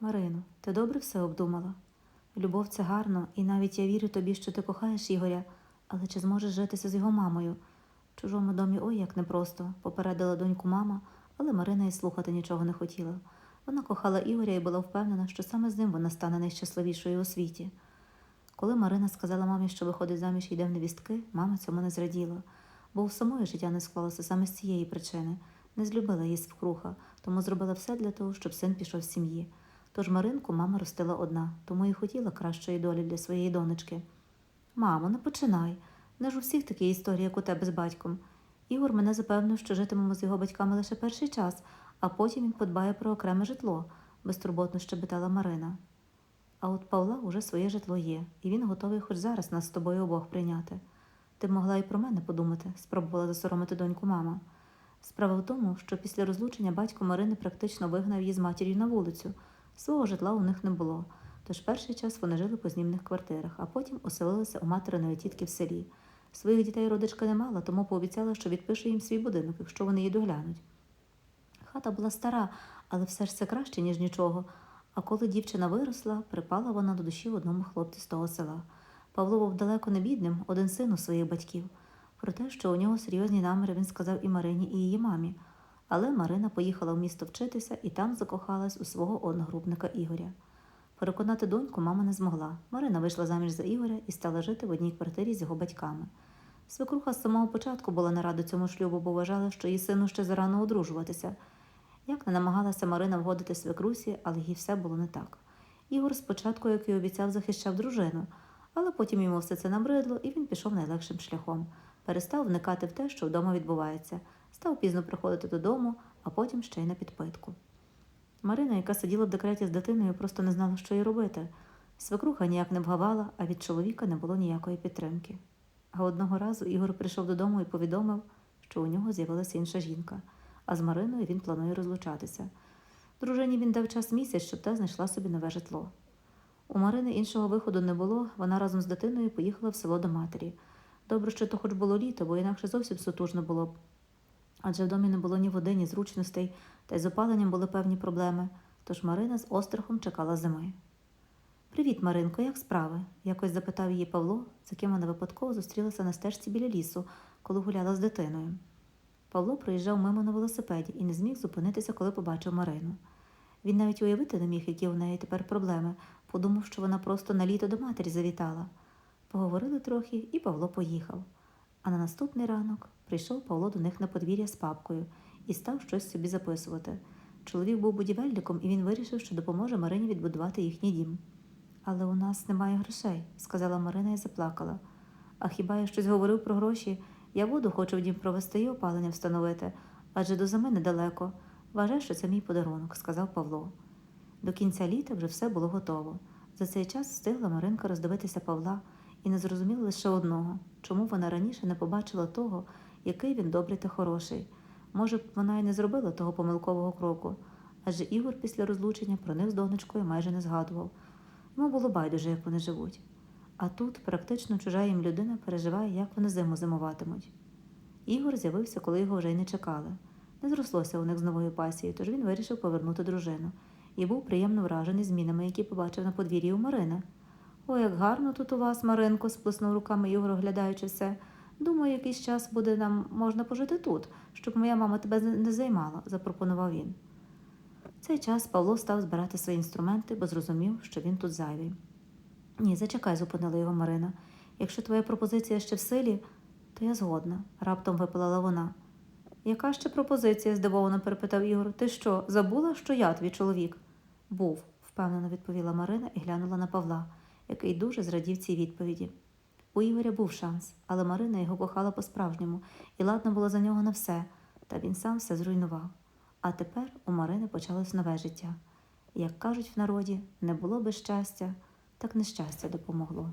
Марино, ти добре все обдумала? Любов це гарно, і навіть я вірю тобі, що ти кохаєш Ігоря, але чи зможеш житися з його мамою? В чужому домі ой як непросто, попередила доньку мама, але Марина й слухати нічого не хотіла. Вона кохала Ігоря і була впевнена, що саме з ним вона стане найщасливішою у світі. Коли Марина сказала мамі, що виходить заміж і йде в невістки, мама цьому не зраділа, бо у самої життя не склалося саме з цієї причини. Не злюбила її свекруха, тому зробила все для того, щоб син пішов з сім'ї. Тож Маринку мама ростила одна, тому і хотіла кращої долі для своєї донечки. Мамо, не починай. Не ж у всіх такі історії, як у тебе з батьком. Ігор мене запевнив, що житимемо з його батьками лише перший час, а потім він подбає про окреме житло, безтурботно щебетала Марина. А от Павла уже своє житло є, і він готовий хоч зараз нас з тобою обох прийняти. Ти могла і про мене подумати, спробувала засоромити доньку мама. Справа в тому, що після розлучення батько Марини практично вигнав її з матір'ю на вулицю. Свого житла у них не було, тож перший час вони жили по знімних квартирах, а потім оселилися у материної тітки в селі. Своїх дітей родичка не мала, тому пообіцяла, що відпише їм свій будинок, якщо вони її доглянуть. Хата була стара, але все ж це краще, ніж нічого. А коли дівчина виросла, припала вона до душі одному хлопцю з того села. Павло був далеко не бідним, один син у своїх батьків. Про те, що у нього серйозні наміри, він сказав і Марині, і її мамі. Але Марина поїхала в місто вчитися і там закохалась у свого одногрупника Ігоря. Переконати доньку мама не змогла. Марина вийшла заміж за Ігоря і стала жити в одній квартирі з його батьками. Свекруха з самого початку була не рада цьому шлюбу, бо вважала, що її сину ще зарано одружуватися. Як не намагалася Марина вгодити свекрусі, але їй все було не так. Ігор спочатку, як і обіцяв, захищав дружину, але потім йому все це набридло, і він пішов найлегшим шляхом. Перестав вникати в те, що вдома відбувається, став пізно приходити додому, а потім ще й на підпитку. Марина, яка сиділа в декреті з дитиною, просто не знала, що їй робити. Свекруха ніяк не вгавала, а від чоловіка не було ніякої підтримки. А одного разу Ігор прийшов додому і повідомив, що у нього з'явилася інша жінка, а з Мариною він планує розлучатися. Дружині він дав час місяць, щоб та знайшла собі нове житло. У Марини іншого виходу не було, вона разом з дитиною поїхала в село до матері. Добре, що то хоч було літо, бо інакше зовсім сутужно було б. Адже в домі не було ні води, ні зручностей, та й з опаленням були певні проблеми, тож Марина з острахом чекала зими. Привіт, Маринко, як справи? якось запитав її Павло, з яким вона випадково зустрілася на стежці біля лісу, коли гуляла з дитиною. Павло проїжджав мимо на велосипеді і не зміг зупинитися, коли побачив Марину. Він навіть уявити не міг, які у неї тепер проблеми, подумав, що вона просто на літо до матері завітала. Поговорили трохи, і Павло поїхав. А на наступний ранок прийшов Павло до них на подвір'я з папкою і став щось собі записувати. Чоловік був будівельником, і він вирішив, що допоможе Марині відбудувати їхній дім. Але у нас немає грошей, сказала Марина і заплакала. А хіба я щось говорив про гроші? Я воду хочу в дім провести і опалення встановити, адже до зими недалеко. Вважай, що це мій подарунок, сказав Павло. До кінця літа вже все було готово. За цей час встигла Маринка роздивитися Павла і не зрозуміла лише одного чому вона раніше не побачила того, який він добрий та хороший. Може б, вона й не зробила того помилкового кроку, адже Ігор після розлучення про них з донечкою майже не згадував. Йому було байдуже, як вони живуть. А тут практично чужа їм людина переживає, як вони зиму зимуватимуть. Ігор з'явився, коли його вже й не чекали. Не зрослося у них з новою пасією, тож він вирішив повернути дружину і був приємно вражений змінами, які побачив на подвір'ї у Марини. О, як гарно тут у вас, Маринко, сплеснув руками Ігор, оглядаючи все. Думаю, якийсь час буде нам можна пожити тут, щоб моя мама тебе не займала, запропонував він. В цей час Павло став збирати свої інструменти, бо зрозумів, що він тут зайвий. Ні, зачекай, зупинила його Марина. Якщо твоя пропозиція ще в силі, то я згодна, раптом випалила вона. Яка ще пропозиція? здивовано перепитав Ігор. Ти що, забула, що я твій чоловік? Був, впевнено відповіла Марина і глянула на Павла, який дуже зрадів цій відповіді. У Ігоря був шанс, але Марина його кохала по-справжньому і ладно було за нього на все, та він сам все зруйнував. А тепер у Марини почалось нове життя. Як кажуть в народі, не було би щастя, так нещастя допомогло.